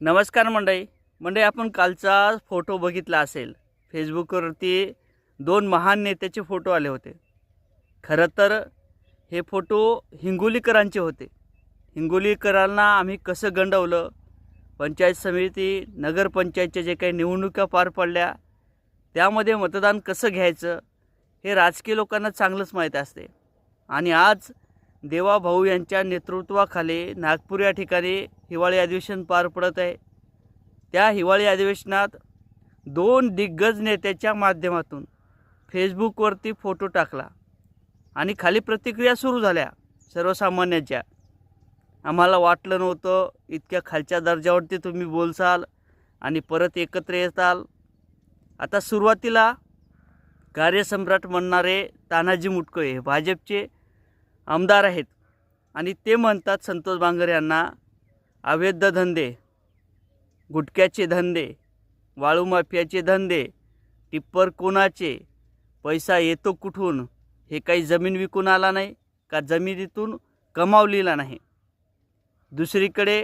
नमस्कार मंडळी. मंडळी आपण कालचा फोटो बघितला असेल. फेसबुकवरती दोन महान नेत्याचे फोटो आले होते. खरं तर हे फोटो हिंगोलीकरांचे होते. हिंगोलीकरांना आम्ही कसं गंडवलं? पंचायत समिती नगरपंचायतच्या जे काही निवडणुका पार पडल्या त्यामध्ये मतदान कसं घ्यायचं? हे राजकीय लोकांना चांगलंच माहीत असते. आणि आज देवाभाऊ यांच्या नेतृत्वाखाली नागपूर या ठिकाणी हिवाळी अधिवेशन पार पडत आहे. त्या हिवाळी अधिवेशनात दोन दिग्गज नेत्याच्या माध्यमातून फेसबुकवरती फोटो टाकला आणि खाली प्रतिक्रिया सुरू झाल्या सर्वसामान्यांच्या. आम्हाला वाटलं नव्हतं इतक्या खालच्या दर्जावरती तुम्ही बोलसाल आणि परत एकत्र येताल. आता सुरुवातीला कार्यसम्राट म्हणणारे तानाजी मुटकळे हे भाजपचे आमदार आहेत. आणि ते म्हणतात संतोष बांगर यांना अवैध धंदे गुटख्याचे धंदे वाळू माफियाचे धंदे टिप्पर कोणाचे पैसा येतो कुठून हे काही जमीन विकून आला नाही का जमिनीतून कमावलेला नाही. दुसरीकडे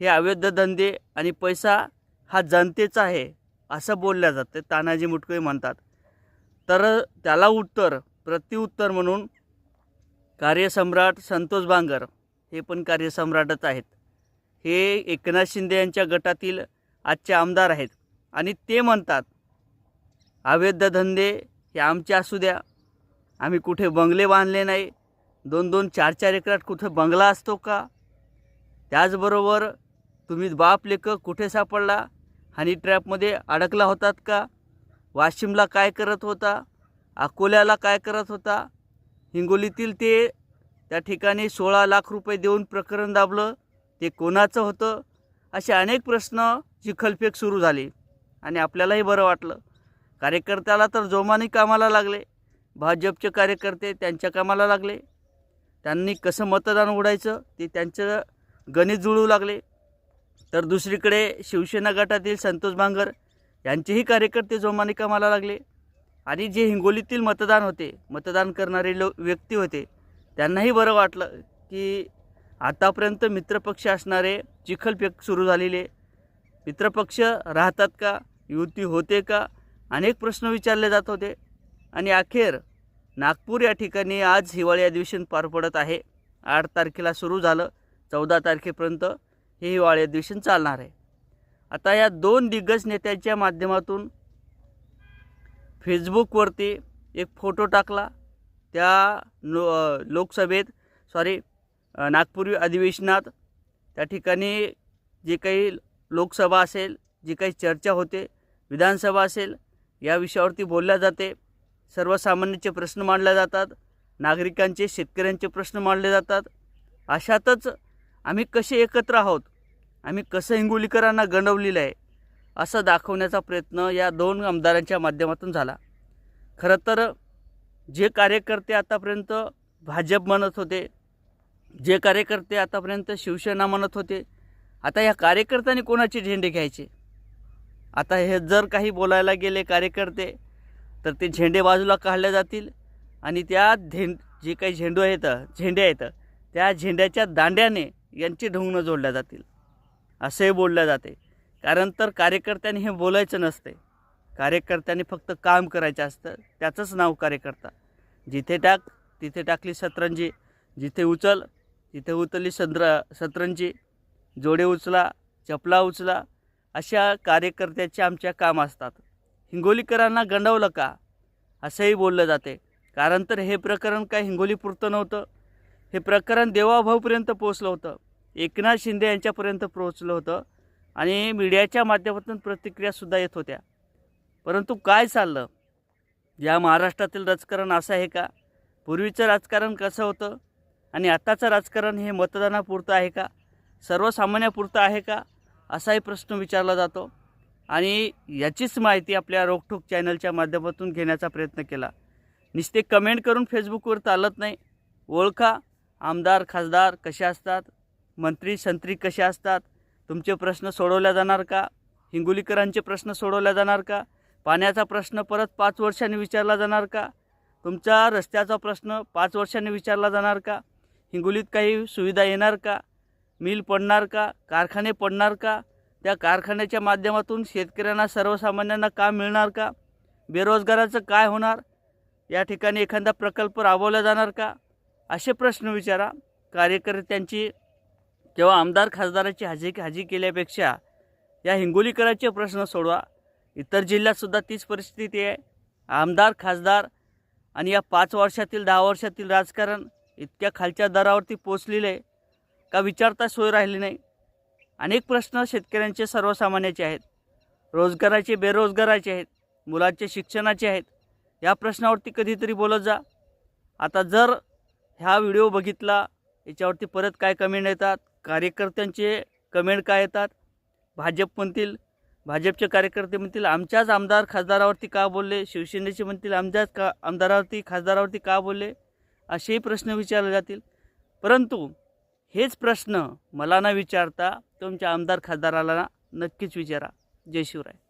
हे अवैध धंदे आणि पैसा हा जनतेचा आहे असं बोलल्या जातं. तानाजी मुटकुळे म्हणतात. तर त्याला उत्तर प्रत्युत्तर म्हणून कार्यसम्राट संतोष बांगर हे पण कार्यसम्राटच आहेत. हे एकनाथ शिंदे यांच्या गटातील आजचे आमदार आहेत. आणि ते म्हणतात अवैध धंदे हे आमचे असू द्या. आम्ही कुठे बंगले बांधले नाही. दोन दोन चार चार एकरात कुठे बंगला असतो का? त्याचबरोबर तुम्ही बाप लेखक कुठे सापडला? हनी ट्रॅपमध्ये अडकला होतात का? वाशिमला काय करत होता? अकोल्याला काय करत होता? हिंगोलीतील ते त्या ठिकाणी सोळा लाख रुपये देऊन प्रकरण दाबलं ते कोणाचं होतं? असे अनेक प्रश्न चिखलफेक सुरू झाली आणि आपल्यालाही बरं वाटलं. कार्यकर्त्याला तर जोमाने कामाला लागले. भाजपचे कार्यकर्ते त्यांच्या कामाला लागले. त्यांनी कसं मतदान उडायचं ते त्यांचं गणित जुळू लागले. तर दुसरीकडे शिवसेना गटातील संतोष भांगर यांचेही कार्यकर्ते जोमाने कामाला लागले. आणि जे हिंगोलीतील मतदान होते मतदान करणारे लो व्यक्ती होते त्यांनाही बरं वाटलं की आतापर्यंत मित्रपक्ष असणारे चिखलपेक सुरू झालेले. मित्रपक्ष राहतात का? युती होते का? अनेक प्रश्न विचारले जात होते. आणि अखेर नागपूर या ठिकाणी आज हिवाळी अधिवेशन पार पडत आहे. आठ तारखेला सुरू झालं. चौदा तारखेपर्यंत हे हिवाळी अधिवेशन चालणार आहे. आता या दोन दिग्गज नेत्यांच्या माध्यमातून फेसबुकवरती एक फोटो टाकला. त्या लो लोकसभेत सॉरी नागपूर अधिवेशनात त्या ठिकाणी जे काही लोकसभा असेल जी काही चर्चा होते विधानसभा असेल या विषयावरती बोलल्या जाते. सर्वसामान्यांचे प्रश्न मांडले जातात. नागरिकांचे शेतकऱ्यांचे प्रश्न मांडले जातात. अशातच आम्ही कसे एकत्र आहोत? आम्ही कसं हिंगोलीकरांना गणवलेलं आहे? असं दाखवण्याचा प्रयत्न या दोन आमदारांच्या माध्यमातून झाला. खरं तर जे कार्यकर्ते आतापर्यंत भाजप म्हणत होते जे कार्यकर्ते आतापर्यंत शिवसेना म्हणत होते आता या कार्यकर्त्यांनी कोणाचे झेंडे घ्यायचे? आता हे जर काही बोलायला गेले कार्यकर्ते तर ते झेंडे बाजूला काढले जातील आणि त्या झेंड जे काही झेंडू आहेत झेंडे आहेत त्या झेंड्याच्या दांड्याने यांची ढोंगणं जोडल्या जातील. असंही बोलल्या जाते. कारण तर कार्यकर्त्यांनी हे बोलायचं नसते. कार्यकर्त्यांनी फक्त काम करायचं असतं. त्याचंच नाव कार्यकर्ता. जिथे टाक तिथे टाकली सतरंजी जिथे उचल तिथे उचलली संद्र सतरंजी जोडे उचला चपला उचला अशा कार्यकर्त्याचे आमच्या काम असतात. हिंगोलीकरांना गंडवलं का? असंही बोललं जाते. कारण तर हे प्रकरण काय हिंगोलीपुरतं नव्हतं. हे प्रकरण देवाभाऊपर्यंत पोचलं होतं. एकनाथ शिंदे यांच्यापर्यंत पोचलं होतं. आणि मीडियाच्या माध्यमातून प्रतिक्रियासुद्धा येत होत्या. परंतु काय चाललं? या महाराष्ट्रातील राजकारण असं आहे का? पूर्वीचं राजकारण कसं होतं? आणि आत्ताचं राजकारण हे मतदानापुरतं आहे का? सर्वसामान्यापुरतं आहे का? असाही प्रश्न विचारला जातो. आणि याचीच माहिती आपल्या रोकठोक चॅनलच्या माध्यमातून घेण्याचा प्रयत्न केला. नुसते कमेंट करून फेसबुकवर चालत नाही. ओळखा आमदार खासदार कसे असतात? मंत्री संत्री कसे असतात? तुमचे प्रश्न सोडवल्या जाणार का? हिंगोलीकरांचे प्रश्न सोडवल्या जाणार का? पाण्याचा प्रश्न परत पाच वर्षांनी विचारला जाणार का? तुमचा रस्त्याचा प्रश्न पाच वर्षांनी विचारला जाणार का? हिंगोलीत काही सुविधा येणार का? मिल पडणार का? कारखाने पडणार का? त्या कारखान्याच्या माध्यमातून शेतकऱ्यांना सर्वसामान्यांना काम मिळणार का? बेरोजगाराचं काय होणार? या ठिकाणी एखादा प्रकल्प राबवला जाणार का? असे प्रश्न विचारा. कार्यकर्त्यांची तेव्हा आमदार खासदाराची हाजी हाजी केल्यापेक्षा या हिंगोलीकरांचे प्रश्न सोडवा. इतर जिल्ह्यातसुद्धा तीच परिस्थिती आहे. आमदार खासदार आणि या पाच वर्षातील दहा वर्षातील राजकारण इतक्या खालच्या दरावरती पोचलेलं आहे का विचारता सोय राहिली नाही? अनेक प्रश्न शेतकऱ्यांचे सर्वसामान्याचे आहेत. रोजगाराचे बेरोजगाराचे आहेत. मुलांचे शिक्षणाचे आहेत. या प्रश्नावरती कधीतरी बोलत जा. आता जर ह्या व्हिडिओ बघितला याच्यावरती परत काय कमेंट येतात? कार्यकर्त्यांचे कमेंट काय येतात? भाजप म्हणतील भाजपचे कार्यकर्ते म्हणतील आमच्याच आमदार खासदारावरती का बोलले? शिवसेनेचे म्हणतील आमच्याच का आमदारावरती खासदारावरती का बोलले? असेही प्रश्न विचारले जातील. परंतु हेच प्रश्न मला न विचारता तुमच्या आमदार खासदाराला नक्कीच विचारा. जय शिवराय.